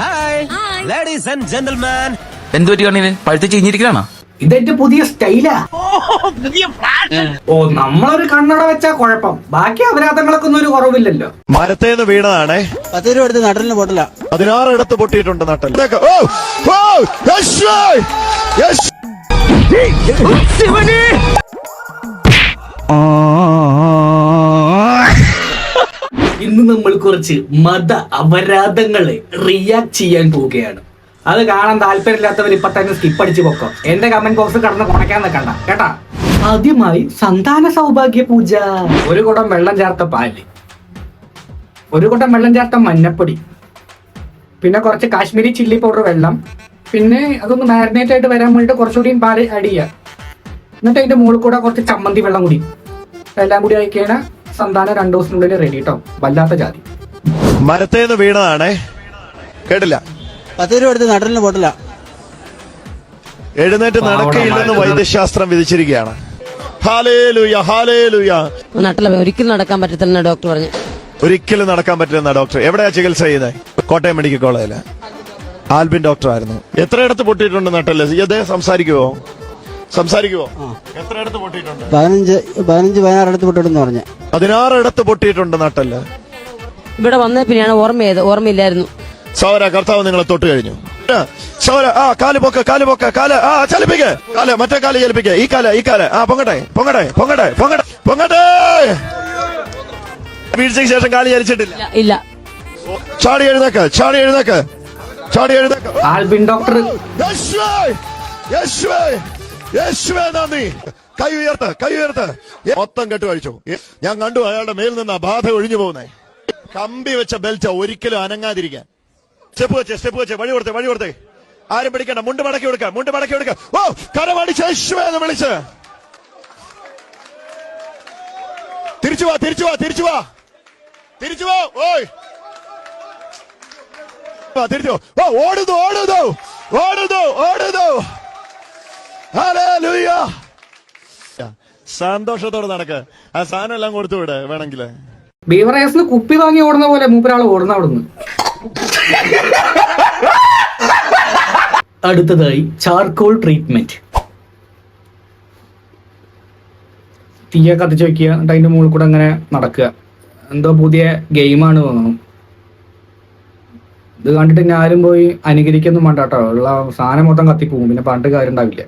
Hi ladies and gentleman എന്ത് പറ്റി കണ്ണിന്? പഴുത്ത് ചീഞ്ഞിരിക്കലാണോ? ഇതെന്റെ പുതിയ സ്റ്റൈലാ. ഓ നമ്മളൊരു കണ്ണട വെച്ചാ കുഴപ്പം. ബാക്കി അപരാധങ്ങളൊക്കെ ഒന്നും ഒരു കുറവില്ലല്ലോ. മരത്തേന്ന് വീണതാണേ. പത്ത് രൂപ എടുത്ത് നട്ടലിന് പൊട്ടല. പതിനാറ് ഇടത്ത് പൊട്ടിയിട്ടുണ്ട് നട്ടൽ ഇതൊക്കെ- നമ്മൾ കുറച്ച് മത അപരാധങ്ങളെ റിയാക്ട് ചെയ്യാൻ പോവുകയാണ്. അത് കാണാൻ താല്പര്യമില്ലാത്തവർ ഇപ്പൊ തന്നെ സ്കിപ്പ് അടിച്ച് പൊക്കോ. എന്റെ കമന്റ് ബോക്സ് കടന്ന് കുണയ്ക്കാൻ നിൽക്കണ്ട കേട്ടാ? ആദ്യമായി സന്താന സൗഭാഗ്യ പൂജ. ഒരു കുടം വെള്ളം ചേർത്ത പാൽ. ഒരു കുടം വെള്ളം ചേർത്ത മഞ്ഞപ്പൊടി. പിന്നെ കുറച്ച് കാശ്മീരി ചില്ലി പൗഡർ വെള്ളം. പിന്നെ അതൊന്ന് മാരിനേറ്റ് ആയിട്ട് വരാൻ വേണ്ടിയിട്ട് കുറച്ചുകൂടി പാൽ ആഡ് ചെയ്യുക എന്നിട്ട് അതിന്റെ മുകളിൽ കൂടെ കുറച്ച് ചമ്മന്തി വെള്ളം കൂടി. എല്ലാം കൂടി ആയി കഴിഞ്ഞാൽ സന്താനം രണ്ടു ദിവസത്തിനുള്ളിൽ റെഡി കേട്ടോ വല്ലാത്ത ജാതി. മരത്തേന്ന് വീണതാണേ. കേട്ടില്ല. പത്ത് രൂപ എടുത്ത് നടലിന് പോട്ടില്ല. എഴുന്നേറ്റ് നടക്കില്ലെന്ന്. വൈദ്യശാസ്ത്രം വിധിച്ചിരിക്കുകയാണ്. നട്ടില്ല ഒരിക്കലും നടക്കാൻ പറ്റത്തില്ല ഡോക്ടർ പറഞ്ഞു. ഒരിക്കലും നടക്കാൻ പറ്റില്ലെന്ന ഡോക്ടർ. എവിടെയാ ചികിത്സ ചെയ്യുന്നത് കോട്ടയം മെഡിക്കൽ കോളേജിൽ. ആൽബിൻ ഡോക്ടർ ആയിരുന്നു എത്രയിടത്ത് പൊട്ടിയിട്ടുണ്ട് നട്ടൽ ഇതേ സംസാരിക്കുവോ? സംസാരിക്കുവോ എത്രയിടത്ത് പൊട്ടിയിട്ടുണ്ട്? പതിനഞ്ച് പതിനഞ്ച് പതിനാറ് എടുത്ത് പൊട്ടിടുന്ന് പറഞ്ഞു. പതിനാറ് ഇടത്ത് പൊട്ടിയിട്ടുണ്ട് നാട്ടല്ല. ഇവിടെ വന്ന പിന്നെയാണ് ഓർമ്മയത് ഓർമ്മയില്ലായിരുന്നു. സൗര കർത്താവ് നിങ്ങളെ തൊട്ട് കഴിഞ്ഞു. സൗര ആ കാൽ പൊക്ക കാൽ പൊക്ക കാൽ ആ ചലിപ്പിക്ക്. കാൽ മറ്റേ കാൽ ചലിപ്പിക്കേ. ഈ കാൽ ഈ കാൽ. ആ പൊങ്ങട്ടെ പൊങ്ങട്ടെ പൊങ്ങട്ടെ പൊങ്ങട്ടെ പൊങ്ങട്ടെ. വീഴ്ചയ്ക്ക് ശേഷം കാൽ ചലിച്ചിട്ടില്ല. ഇല്ല, ഇല്ല. ചാടി എഴുന്നേക്ക് ചാടി എഴുന്നേക്ക് ചാടി എഴുന്നേക്ക്. ആൽബിൻ ഡോക്ടർ. യേശുവേ യേശുവേ. യേശുവേ നന്ദി. കൈ ഉയർത്ത് കൈ ഉയർത്ത്. മൊത്തം കെട്ട് കഴിച്ചു. ഞാൻ കണ്ടു അയാളുടെ മേൽ നിന്ന് ആ ബാധ ഒഴിഞ്ഞു പോകുന്നേ. കമ്പി വെച്ച ബെൽറ്റ് ഒരിക്കലും അനങ്ങാതിരിക്കാൻ. സ്റ്റെപ്പ് വെച്ചേ സ്റ്റെപ്പ് വെച്ചേ വഴി കൊടുത്തേ വഴി കൊടുത്തേ. ആരും പിടിക്കണ്ട മുണ്ട് മടക്കി കൊടുക്ക മുണ്ട് മടക്കി കൊടുക്ക. ഓ കരമടിച്ച് യേശുവേ എന്ന് വിളിച്ച്. തിരിച്ചു വാ തിരിച്ചു വാ തിരിച്ചു വാ. തിരിച്ചു വാ ഓയ്. തിരിച്ചു. ഓ ഓടുന്നു ഓടുന്നു ഓടുന്നു ഓടുന്നു. സന്തോഷത്തോടെ നടക്ക്. ആ സാധനം എല്ലാം കൊടുത്തു വിട് വേണമെങ്കിൽ ബീവറേസിന് കുപ്പി വാങ്ങി ഓടുന്ന പോലെ മൂപ്പരാൾ ഓടുന്ന അവിടുന്ന്. അടുത്തതായി ചാർക്കോൾ ട്രീറ്റ്മെന്റ്. തീയ കത്തിച്ച് വെക്കുക എന്നിട്ട് അതിന്റെ മുകളിൽ കൂടെ അങ്ങനെ നടക്കുക. എന്തോ പുതിയ ഗെയിമാണ് തോന്നുന്നു. ഇത് കണ്ടിട്ട് ഞാൻ ആരും പോയി അനുകരിക്കൊന്നും വേണ്ട കേട്ടോ ഉള്ള സാധനം മൊത്തം കത്തിപ്പോവും. പിന്നെ പണ്ട് കാര്യം ഉണ്ടാവില്ല.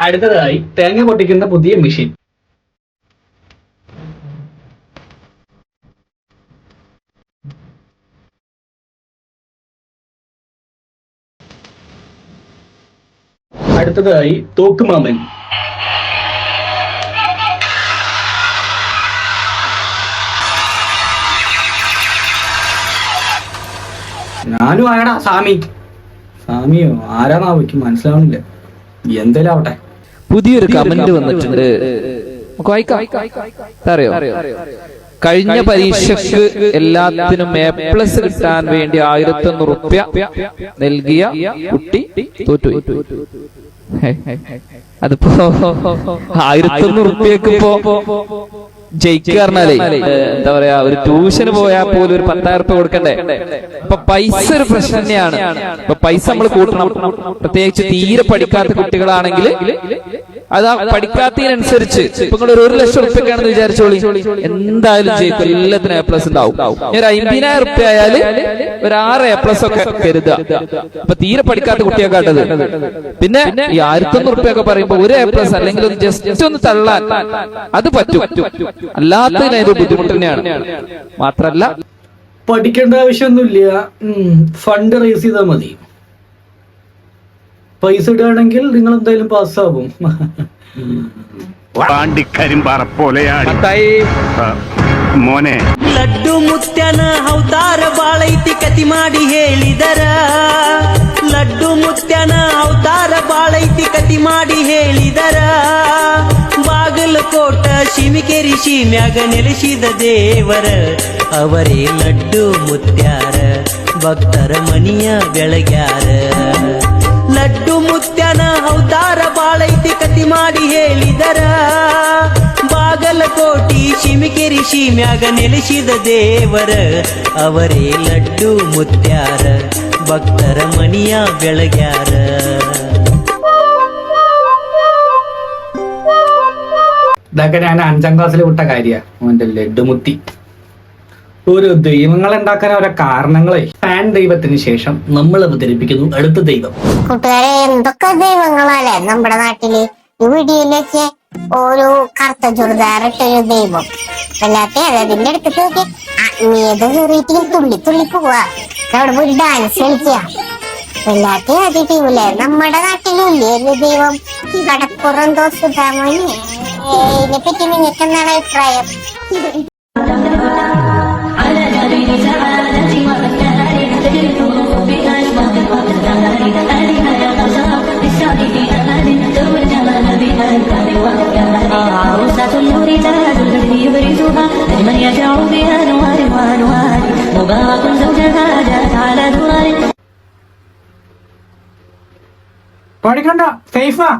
അടുത്തതായി തേങ്ങ പൊട്ടിക്കുന്ന പുതിയ മെഷീൻ. അടുത്തതായി തോക്കുമാമൻ. ഞാനും ആയടാ സാമി സാമിയോ ആരാന്നാ എനിക്ക് മനസ്സിലാവണില്ല. എന്തേലും ആവട്ടെ പുതിയൊരു കമന്റ് വന്നിട്ടുണ്ട്. നമുക്ക് വായിക്കാം. അറിയോ കഴിഞ്ഞ പരീക്ഷക്ക് എല്ലാത്തിനും എ പ്ലസ് കിട്ടാൻ വേണ്ടി ആയിരത്തി ഒന്നൂറ് റുപ്യ നൽകിയ കുട്ടി തോറ്റു അതിപ്പോ ആയിരത്തി ഒന്നൂറ് റുപ്യക്ക് ഇപ്പോ ജയിക്കാറിനാലേ എന്താ പറയാ ഒരു ട്യൂഷന് പോയാൽ പോലും ഒരു പത്തായിരം റുപ്യ കൊടുക്കണ്ടേ? അപ്പൊ പൈസ ഒരു പ്രശ്നം തന്നെയാണ്. അപ്പൊ പൈസ നമ്മൾ കൂട്ടണം. പ്രത്യേകിച്ച് തീരെ പഠിക്കാത്ത കുട്ടികളാണെങ്കിൽ അത് ആ പഠിക്കാത്തതിനനുസരിച്ച് ഇപ്പൊ നിങ്ങൾ ഒരു ഒരു ലക്ഷം റുപ്യക്കാണെന്ന് വിചാരിച്ചോളി. എന്തായാലും ജയിക്കും എല്ലാത്തിനും എ പ്ലസ് ഉണ്ടാവും. ഒരു അമ്പതിനായിരം റുപ്യ ആയാൽ ഒരു ആറ് എ പ്ലസ് ഒക്കെ കരുതുക. അപ്പൊ തീരെ പഠിക്കാത്ത കുട്ടിയെക്കാട്ടത് പിന്നെ ഈ ആയിരത്തൊന്ന് റുപ്യ ഒക്കെ പറയുമ്പോ ഒരു എ പ്ലസ് അല്ലെങ്കിൽ ഒന്ന് ജസ്റ്റ് ഒന്ന് തള്ളാൻ. അത് പറ്റും. അല്ലാത്തതിന് അതിന്റെ ബുദ്ധിമുട്ട് തന്നെയാണ്. മാത്രല്ല പഠിക്കേണ്ട ആവശ്യമൊന്നുമില്ല. ഫണ്ട് റേസ് ചെയ്താൽ മതി. പൈസ ഇടുകയാണെങ്കിൽ നിങ്ങൾ എന്തായാലും പാസ്സാവും പാണ്ടിക്കരിമ്പാറ പോലെയാണ് ആ, മോനെ ಲಡ್ಡು ಮುತ್ಯನ ಅವತಾರ ಬಾಳೈತಿ ಕತಿ ಮಾಡಿ ಹೇಳಿದರ ಲಡ್ಡು ಮುತ್ಯನ ಅವತಾರ ಬಾಳೈತಿ ಕತಿ ಮಾಡಿ ಹೇಳಿದರ ಬಾಗಲಕೋಟ ಶಿಮಿಕೆರಿ ಶಿಮ್ಯಾಗ ನೆಲೆಸಿದ ದೇವರ ಅವರೇ ಲಡ್ಡು ಮುತ್ಯಾರ ಭಕ್ತರ ಮನಿಯ ಬೆಳಗ್ಯಾರ ಲಡ್ಡು ಮುತ್ಯನ ಅವತಾರ ಬಾಳೈತಿ ಕತಿ ಮಾಡಿ ಹೇಳಿದರ ಬಾಗಲ ಋಷಿ ಮ್ಯಾಗ ನೆಲೆಸಿದ ದೇವರ ಅವರೇ ಲಡ್ಡು ಮುತ್ಯಾರ ಭಕ್ತರ ಮನಿಯ ಬೆಳಗ್ಯಾರ ഇതൊക്കെ ഞാൻ അഞ്ചാം ക്ലാസ്സിൽ വിട്ട കാര്യ അവന്റെ ലഡുമുത്തി ഒരു ദൈവങ്ങൾ ഉണ്ടാക്കാൻ ഓരോ കാരണങ്ങളെ. ഫാൻ ദൈവത്തിന് ശേഷം നമ്മൾ അവതരിപ്പിക്കുന്നു അടുത്ത ദൈവം. കൂട്ടുകാരെ എന്തൊക്കെ ദൈവങ്ങളല്ലേ നമ്മുടെ നാട്ടിൽ? ഈ വീഡിയോയിലൊക്കെ ഓരോ കറുത്ത ചുരിദാറിട്ടൊരു ദൈവം. അല്ലാത്ത അതിന്റെ അടുത്ത് ആത്മീയത കയറിയിട്ട് തുള്ളി തുള്ളി പോവാ. അവിടെ പോയി ഡാൻസ് കളിക്കുക വല്ലാത്ത ടീമില്ലേ നമ്മുടെ നാട്ടിലും ഇല്ലേ ഒരു ദൈവം? കടപ്പുറം എന്തോ സുധാമോനെ. ഇതിനെ പറ്റി നിങ്ങൾക്ക് എന്താണ് അഭിപ്രായം? പഠിക്കണ്ട സേഫാ.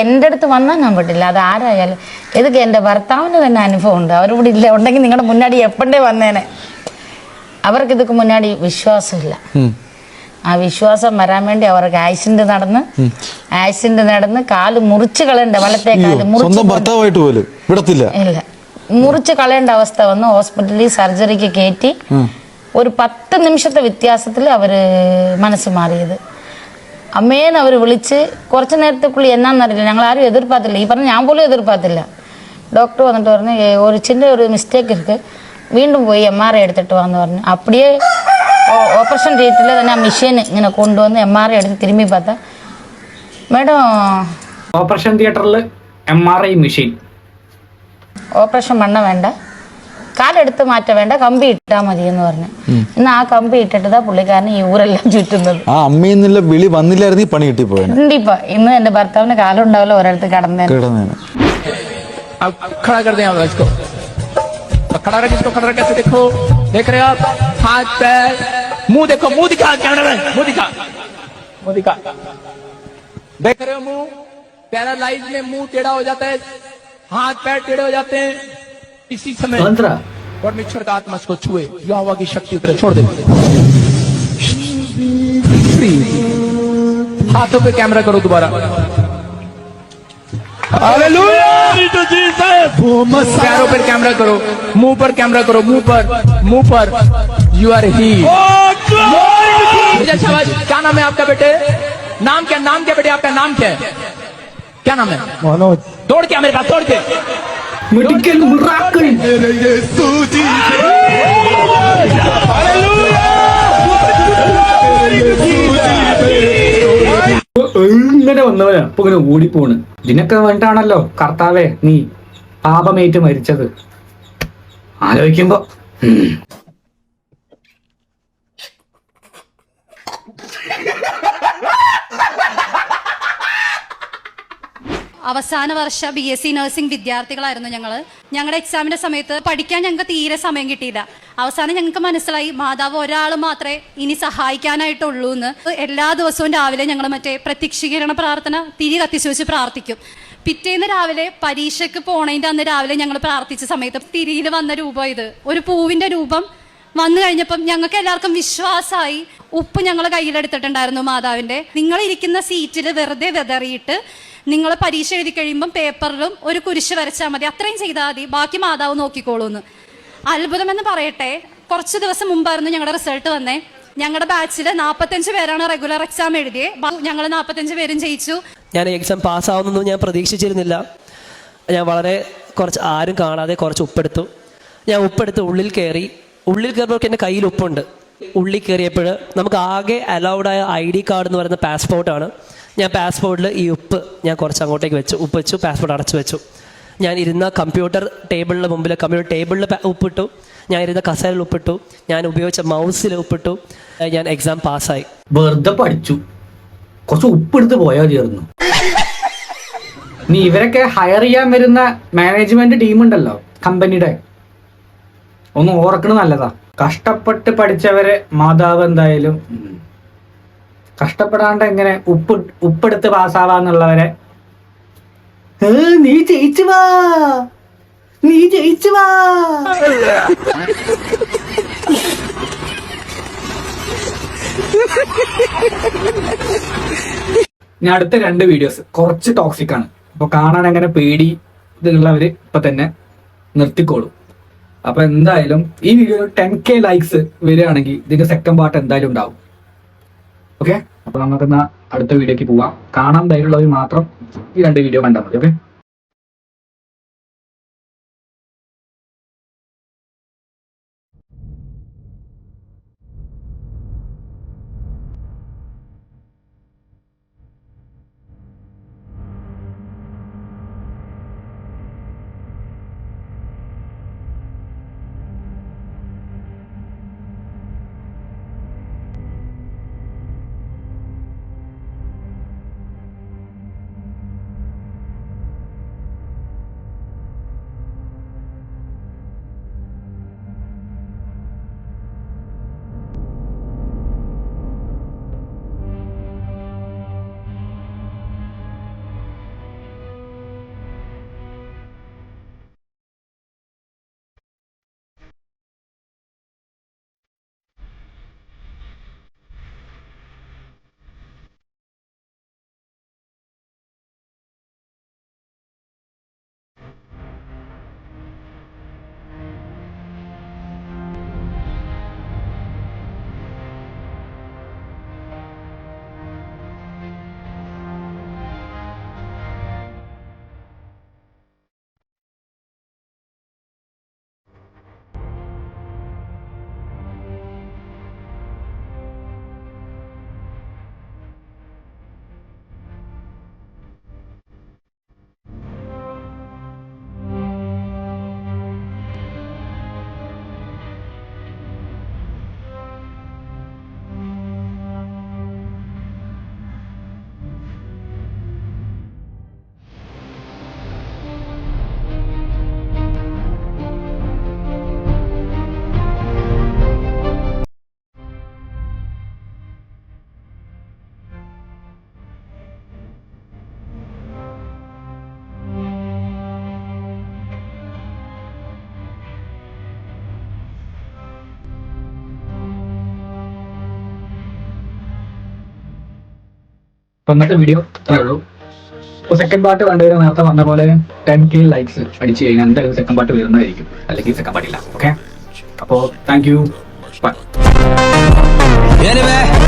എന്റെ അടുത്ത് വന്നാൽ ഞാൻ പറ്റില്ല അത് ആരായാലും. ഇതൊക്കെ എന്റെ ഭർത്താവിന് തന്നെ അനുഭവം ഉണ്ട് അവരിവിടെ ഇല്ല. ഉണ്ടെങ്കിൽ നിങ്ങളുടെ മുന്നാടി എപ്പോഴേ വന്നേനെ. അവർക്ക് ഇതൊക്കെ മുന്നാടി വിശ്വാസമില്ല. ആ വിശ്വാസം വരാൻ വേണ്ടി അവർക്ക് ആക്സിഡന്റ് നടന്ന് ആക്സിഡന്റ് നടന്ന് കാൽ മുറിച്ച് കളയണ്ട വളത്തെ കാൽ സ്വന്തം ഭർത്താവായിട്ട് ഇല്ല. മുറിച്ച് കളയേണ്ട അവസ്ഥ വന്ന് ഹോസ്പിറ്റലിൽ സർജറിക്ക് കയറ്റി ഒരു പത്ത് നിമിഷത്തെ വ്യത്യാസത്തിൽ അവർ മനസ്സ് മാറിയത്. അമ്മേന്ന് അവർ വിളിച്ച് കുറച്ച് നേരത്തേക്കുള്ളിൽ എന്നാന്നറിയില്ല ഞങ്ങൾ ആരും എതിർപ്പാത്തില്ല. ഈ പറഞ്ഞ ഞാൻ പോലും എതിർപ്പാത്തില്ല. ഡോക്ടർ വന്നിട്ട് പറഞ്ഞു ഒരു ചിന്ന ഒരു മിസ്റ്റേക്ക് ഇരിക്ക്. വീണ്ടും പോയി എം ആർ ഐ എടുത്തിട്ട് വാന്ന് പറഞ്ഞു. അപ്പടിയേ ഓപ്പറേഷൻ തിയേറ്ററിൽ തന്നെ ആ മെഷീൻ ഇങ്ങനെ കൊണ്ടുവന്ന് എം ആർ ഐ എടുത്ത് തിരുമ്പി പാത്ത. മേഡം ഓപ്പറേഷൻ തിയേറ്ററിൽ M R I machine operation മണ്ണ വേണ്ട. കാലെടുത്ത് മാറ്റ വേണ്ട. കമ്പി ഇട്ടാ മതി എന്ന് പറഞ്ഞു. ഇന്ന് ആ കമ്പി ഇട്ടിട്ടതാ പുള്ളിക്കാരന് ഈ ഊരെല്ലാം ചുറ്റുന്നത്. ആ അമ്മയെന്നുള്ള വിളി വന്നില്ലായിരുന്നു ഈ പണി കിട്ടി പോയത് ഇന്ന് എന്റെ ഭർത്താവിന് കാലം ഉണ്ടാവില്ല ഒരിടത്ത് കടന്നേ കിടന്നേനെ देखो देख पैर मुँह देखो मुँह दिखा कैमरा में मुँह दिखा। मुँह दिखा। देख रहे हो मुँह? पैरालाइज में मुँह टेढ़ा हो जाता है हाथ पैर टेढ़े हो जाते हैं। इसी समय परमेश्वर का आत्मा उसको छुए युवा की शक्ति उतरे छोड़ दे। हाथों पे कैमरा करो दोबारा। पैरों पर कैमरा करो मुँह पर कैमरा करो मुँह पर मुँह पर। यू आर ही क्या नाम है आपका बेटे नाम क्या नाम क्या बेटे आपका नाम क्या है क्या नाम है मनोज तोड़ के मेरे पास तोड़ के മെഡിക്കൽ മിറാക്കിൾ ഇങ്ങനെ വന്നവനാ ഇപ്പൊ ഇങ്ങനെ ഓടിപ്പോണ് ഇതിനൊക്കെ വേണ്ടിട്ടാണല്ലോ കർത്താവേ നീ പാപമേറ്റ് മരിച്ചത് ആലോചിക്കുമ്പോ അവസാന വർഷ ബി എസ് സി നഴ്സിംഗ് വിദ്യാർത്ഥികളായിരുന്നു ഞങ്ങൾ ഞങ്ങളുടെ എക്സാമിന്റെ സമയത്ത് പഠിക്കാൻ ഞങ്ങൾക്ക് തീരെ സമയം കിട്ടിയില്ല. അവസാനം ഞങ്ങൾക്ക് മനസ്സിലായി മാതാവ് ഒരാൾ മാത്രമേ ഇനി സഹായിക്കാനായിട്ടുള്ളൂ എന്ന് എല്ലാ ദിവസവും രാവിലെ ഞങ്ങൾ മറ്റേ പ്രത്യക്ഷീകരണ പ്രാർത്ഥന തിരി കത്തിച്ചു വെച്ച് പ്രാർത്ഥിക്കും. പിറ്റേന്ന് രാവിലെ പരീക്ഷയ്ക്ക് പോണതിന്റെ അന്ന് രാവിലെ ഞങ്ങൾ പ്രാർത്ഥിച്ച സമയത്ത് തിരിയിൽ വന്ന രൂപം ഇത്. ഒരു പൂവിന്റെ രൂപം വന്നു കഴിഞ്ഞപ്പം ഞങ്ങൾക്ക് എല്ലാവർക്കും വിശ്വാസമായി ഉപ്പ് ഞങ്ങൾ കയ്യിലെടുത്തിട്ടുണ്ടായിരുന്നു നിങ്ങൾ ഇരിക്കുന്ന സീറ്റിൽ വെറുതെ വെതറിയിട്ട് നിങ്ങൾ പരീക്ഷ എഴുതി കഴിയുമ്പം പേപ്പറിലും ഒരു കുരിശ് വരച്ചാൽ മതി. അത്രയും ചെയ്താൽ മതി. ബാക്കി മാതാവ് നോക്കിക്കോളൂന്ന്. അത്ഭുതം എന്ന് പറയട്ടെ കുറച്ച് ദിവസം മുമ്പായിരുന്നു ഞങ്ങളുടെ റിസൾട്ട് വന്നേ. ഞങ്ങളുടെ ബാച്ചിൽ നാൽപ്പത്തഞ്ച് പേരാണ് റെഗുലർ എക്സാം എഴുതിയേ. ഞങ്ങൾ നാൽപ്പത്തഞ്ച് പേരും ജയിച്ചു. ഞാൻ എക്സാം പാസ്സാവുന്നൊന്നും ഞാൻ പ്രതീക്ഷിച്ചിരുന്നില്ല. ഞാൻ വളരെ കുറച്ച് ആരും കാണാതെ കുറച്ച് ഉപ്പെടുത്തു. ഞാൻ ഉപ്പെടുത്ത് ഉള്ളിൽ കയറി ഉള്ളിൽ കയറുമ്പോൾ എന്റെ കയ്യിൽ ഉപ്പുണ്ട്. ഉള്ളിൽ കയറിയപ്പോൾ നമുക്ക് ആകെ അലൗഡായ ഐ ഡി കാർഡ് എന്ന് പറയുന്ന പാസ്പോർട്ടാണ് ഞാൻ പാസ്പോർട്ടിൽ ഈ ഉപ്പ് ഞാൻ കുറച്ച് അങ്ങോട്ടേക്ക് വെച്ചു. ഉപ്പ് വെച്ചു പാസ്പോർട്ട് അടച്ചു വെച്ചു. ഞാൻ ഇരുന്ന കമ്പ്യൂട്ടർ ടേബിളിന് മുമ്പിൽ കമ്പ്യൂട്ടർ ടേബിളിൽ ഉപ്പിട്ടു. ഞാൻ ഇരുന്ന കസേരയിൽ ഉപ്പിട്ടു. ഞാൻ ഉപയോഗിച്ച മൗസിൽ ഉപ്പിട്ടു. ഞാൻ എക്സാം പാസ്സായി വെറുതെ പഠിച്ചു. കുറച്ച് ഉപ്പെടുത്ത് പോയാൽ ചേർന്നു. നീ ഇവരൊക്കെ ഹയർ ചെയ്യാൻ വരുന്ന മാനേജ്മെന്റ് ടീം ഉണ്ടല്ലോ കമ്പനിയുടെ ഒന്ന് ഓർക്കണ നല്ലതാ. കഷ്ടപ്പെട്ട് പഠിച്ചവരെ മാതാവ് എന്തായാലും കഷ്ടപ്പെടാണ്ട് എങ്ങനെ ഉപ്പ് ഉപ്പെടുത്ത് പാസ്സാവാന്നുള്ളവരെ. നീ ജയിച്ചു വാ. നീ ജയിച്ചു വാ. ഞാൻ അടുത്ത രണ്ട് വീഡിയോസ് കുറച്ച് ടോക്സിക് ആണ്. അപ്പൊ കാണാൻ എങ്ങനെ പേടി ഇതുള്ളവര് ഇപ്പൊ തന്നെ നിർത്തിക്കോളും. അപ്പൊ എന്തായാലും ഈ വീഡിയോ ടെൻ കെ ലൈക്സ് വരികയാണെങ്കിൽ ഇതിന്റെ സെക്കൻഡ് പാർട്ട് എന്തായാലും ഉണ്ടാവും. ഓക്കെ അപ്പൊ നമുക്കെന്നാ അടുത്ത വീഡിയോക്ക് പോവാം. കാണാൻ ധൈര്യമുള്ളവർ മാത്രം ഈ രണ്ട് വീഡിയോ കണ്ടാൽ മതി ഓക്കെ അപ്പൊ വീഡിയോ ഇത്രേ ഉള്ളൂ. അപ്പൊ സെക്കൻഡ് പാർട്ട് കണ്ടുവരും നേരത്തെ വന്ന പോലെ ടെൻ കെ ലൈക്സ് അടിച്ചു കഴിഞ്ഞാൽ എന്തായാലും സെക്കൻഡ് പാർട്ട് വരുന്നതായിരിക്കും. അല്ലെങ്കിൽ സെക്കൻഡ് പാർട്ടില്ല ഓക്കെ അപ്പോ താങ്ക് യു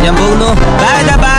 ഞാൻ പോകുന്നു. Bye bye